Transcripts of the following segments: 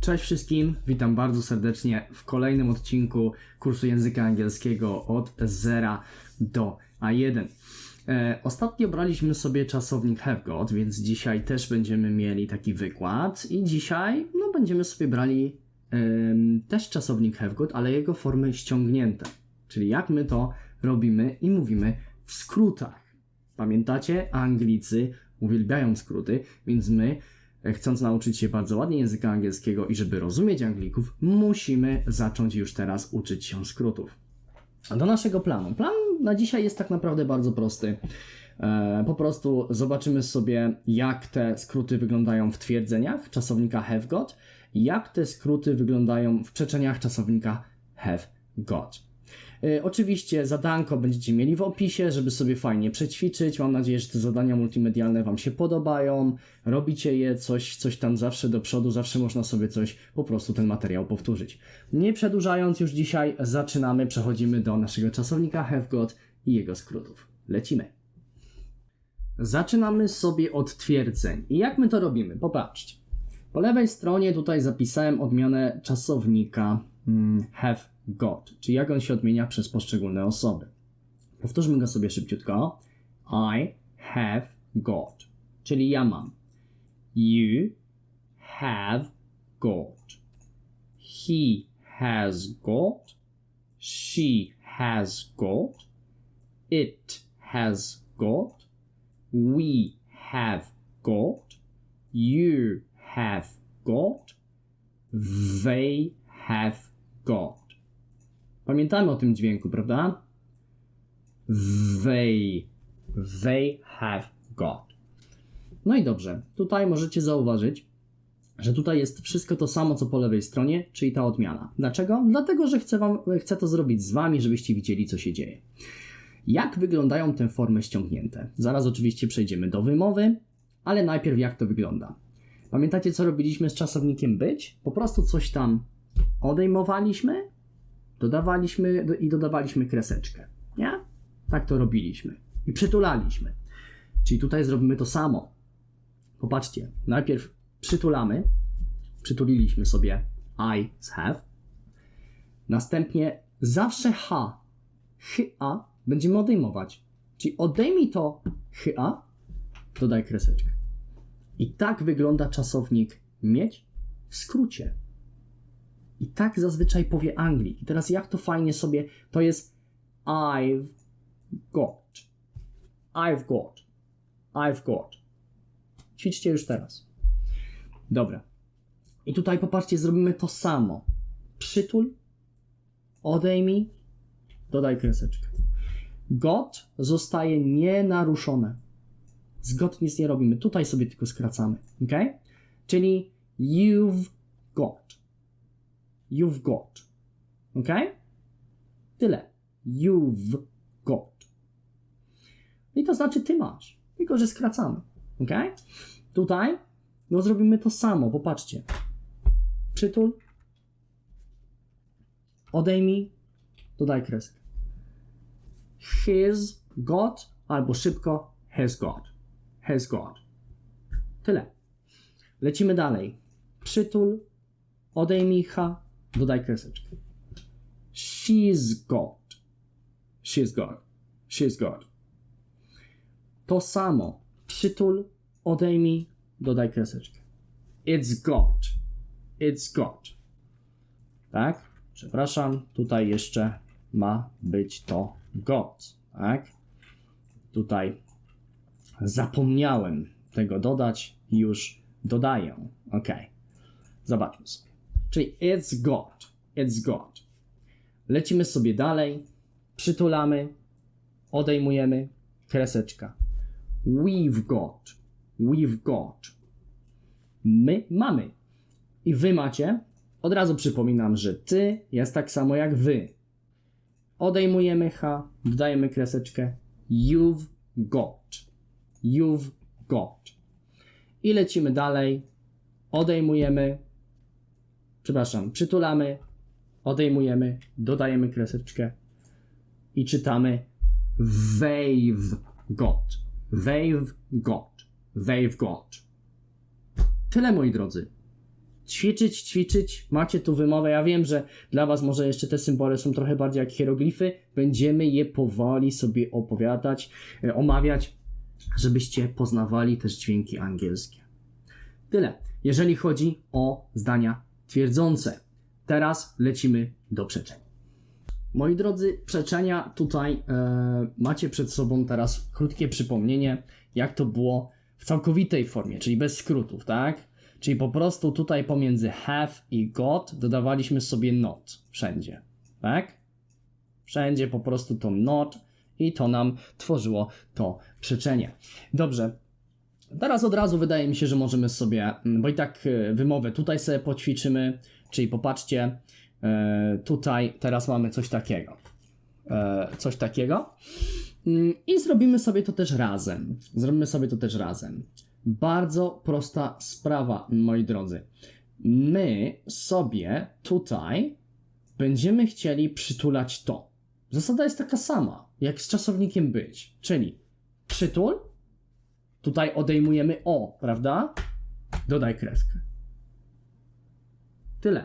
Cześć wszystkim, witam bardzo serdecznie w kolejnym odcinku kursu języka angielskiego od zera do A1. E, ostatnio braliśmy sobie czasownik have got, więc dzisiaj też będziemy mieli taki wykład i dzisiaj no, będziemy sobie brali też czasownik have got, ale jego formy ściągnięte. Czyli jak my to robimy i mówimy w skrótach. Pamiętacie? Anglicy uwielbiają skróty, więc my, chcąc nauczyć się bardzo ładnie języka angielskiego i żeby rozumieć Anglików, musimy zacząć już teraz uczyć się skrótów. Do naszego planu. Plan na dzisiaj jest tak naprawdę bardzo prosty. E, po prostu zobaczymy sobie, jak te skróty wyglądają w twierdzeniach czasownika have got, jak te skróty wyglądają w przeczeniach czasownika have got. E, Oczywiście zadanko będziecie mieli w opisie, żeby sobie fajnie przećwiczyć. Mam nadzieję, że te zadania multimedialne Wam się podobają. Robicie je, coś, coś tam zawsze do przodu, zawsze można sobie coś, po prostu ten materiał powtórzyć. Nie przedłużając już dzisiaj, zaczynamy, przechodzimy do naszego czasownika have got i jego skrótów. Lecimy. Zaczynamy sobie od twierdzeń. I jak my to robimy? Popatrzcie. Po lewej stronie tutaj zapisałem odmianę czasownika mm, have got, czyli jak on się odmienia przez poszczególne osoby. Powtórzmy go sobie szybciutko. I have got, czyli ja mam. You have got. He has got. She has got. It has got. We have got. You have got. They have got. Pamiętamy o tym dźwięku, prawda? They. They have got. No i dobrze. Tutaj możecie zauważyć, że tutaj jest wszystko to samo, co po lewej stronie, czyli ta odmiana. Dlaczego? Dlatego, że chcę, wam, chcę to zrobić z Wami, żebyście widzieli, co się dzieje. Jak wyglądają te formy ściągnięte? Zaraz oczywiście przejdziemy do wymowy, ale najpierw jak to wygląda. Pamiętacie, co robiliśmy z czasownikiem być? Po prostu coś tam odejmowaliśmy, dodawaliśmy do, i dodawaliśmy kreseczkę. Nie? Tak to robiliśmy. I przytulaliśmy. Czyli tutaj zrobimy to samo. Popatrzcie, najpierw przytulamy, przytuliliśmy sobie I z have. Następnie zawsze H, H-A będziemy odejmować. Czyli odejmij to H-A, dodaj kreseczkę. I tak wygląda czasownik mieć w skrócie. I tak zazwyczaj powie Anglik. I teraz jak to fajnie sobie, to jest I've got. I've got. I've got. Ćwiczcie już teraz. Dobra. I tutaj popatrzcie, zrobimy to samo. Przytul, odejmij, dodaj kreseczkę. Got zostaje nienaruszone. Z got nic nie robimy. Tutaj sobie tylko skracamy. Ok? Czyli you've got. You've got. Ok? Tyle. You've got. I to znaczy ty masz. Tylko, że skracamy. Ok? Tutaj no zrobimy to samo. Popatrzcie. Przytul. Odejmij. Dodaj kreskę. His got albo szybko has got. Has got. Tyle. Lecimy dalej. Przytul. Odejmij H. Dodaj kreseczkę. She's got. She's got. She's got. To samo. Przytul, odejmij, dodaj kreseczkę. It's got. It's got. Tak? Przepraszam, tutaj jeszcze ma być to got. Tak? Tutaj zapomniałem tego dodać, już dodaję. Ok. Zobaczmy sobie. Czyli it's got. It's got. Lecimy sobie dalej. Przytulamy. Odejmujemy. Kreseczka. We've got. We've got. My mamy. I wy macie. Od razu przypominam, że ty jest tak samo jak wy. Odejmujemy H, dodajemy kreseczkę. You've got. You've got. I lecimy dalej. Odejmujemy. Przepraszam, przytulamy. Odejmujemy. Dodajemy kreseczkę. I czytamy. They've got. They've got. They've got. Tyle, moi drodzy. ćwiczyć, ćwiczyć. Macie tu wymowę. Ja wiem, że dla Was może jeszcze te symbole są trochę bardziej jak hieroglify. Będziemy je powoli sobie opowiadać, e, omawiać, żebyście poznawali też dźwięki angielskie. Tyle, jeżeli chodzi o zdania twierdzące. Teraz lecimy do przeczeń. Moi drodzy, przeczenia tutaj e, macie przed sobą teraz krótkie przypomnienie, jak to było w całkowitej formie, czyli bez skrótów, tak? Czyli po prostu tutaj pomiędzy have i got dodawaliśmy sobie not wszędzie, tak? Wszędzie po prostu to not i to nam tworzyło to przeczenie. Dobrze. Teraz od razu wydaje mi się, że możemy sobie, mm, bo i tak e, wymowę tutaj sobie poćwiczymy, czyli popatrzcie, e, tutaj teraz mamy coś takiego. E, Coś takiego. Mm, I zrobimy sobie to też razem. Zrobimy sobie to też razem. Bardzo prosta sprawa, moi drodzy. My sobie tutaj będziemy chcieli przytulać to. Zasada jest taka sama, jak z czasownikiem być, czyli przytul, tutaj odejmujemy o, prawda? Dodaj kreskę. Tyle.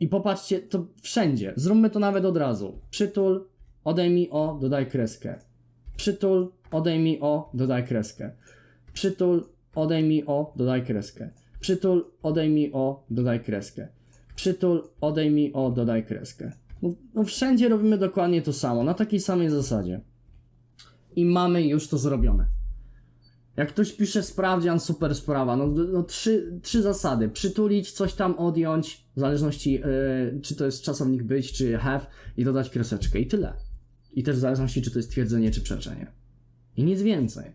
I popatrzcie, to wszędzie. Zróbmy to nawet od razu. Przytul, odejmij o, dodaj kreskę. Przytul, odejmij o, dodaj kreskę. Przytul, odejmij o, dodaj kreskę. Przytul, odejmij o, dodaj kreskę. Przytul, odejmij o, dodaj kreskę. No, no wszędzie robimy dokładnie to samo, na takiej samej zasadzie. I mamy już to zrobione. Jak ktoś pisze sprawdzian, super sprawa. No, no trzy, trzy zasady. Przytulić, coś tam odjąć, w zależności yy, czy to jest czasownik być, czy have i dodać kreseczkę. I tyle. I też w zależności czy to jest twierdzenie, czy przeczenie. I nic więcej.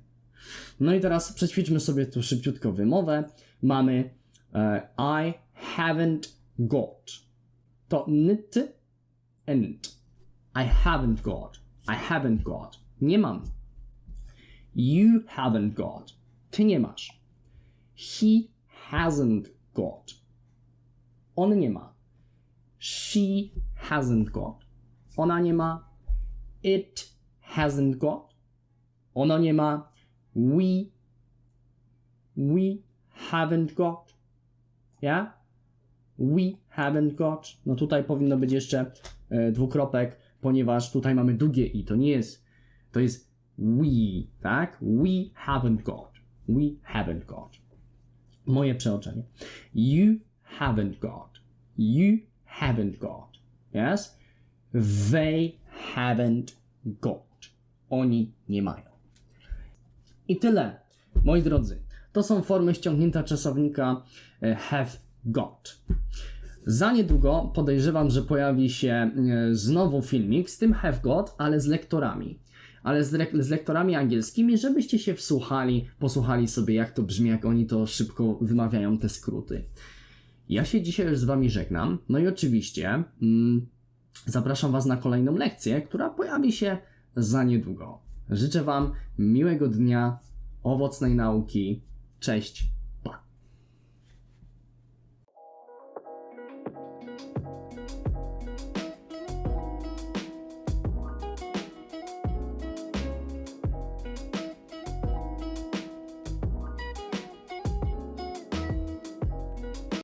No i teraz przećwiczmy sobie tu szybciutko wymowę. Mamy e, I haven't got. To nt and. I haven't got. I haven't got. Nie mam. You haven't got. Ty nie masz. He hasn't got. On nie ma. She hasn't got. Ona nie ma. It hasn't got. Ono nie ma. We. We haven't got. Ja? We haven't got. No tutaj powinno być jeszcze e, dwukropek, ponieważ tutaj mamy długie i. To nie jest. To jest we, tak? We haven't got. We haven't got. Moje przeoczenie. You haven't got. You haven't got. Yes? They haven't got. Oni nie mają. I tyle, moi drodzy. To są formy ściągnięcia czasownika e, have got. Za niedługo podejrzewam, że pojawi się e, znowu filmik z tym have got, ale z lektorami. Ale z, z lektorami angielskimi, żebyście się wsłuchali, posłuchali sobie, jak to brzmi, jak oni to szybko wymawiają te skróty. Ja się dzisiaj już z Wami żegnam. No i oczywiście mm, zapraszam Was na kolejną lekcję, która pojawi się za niedługo. Życzę Wam miłego dnia, owocnej nauki. Cześć.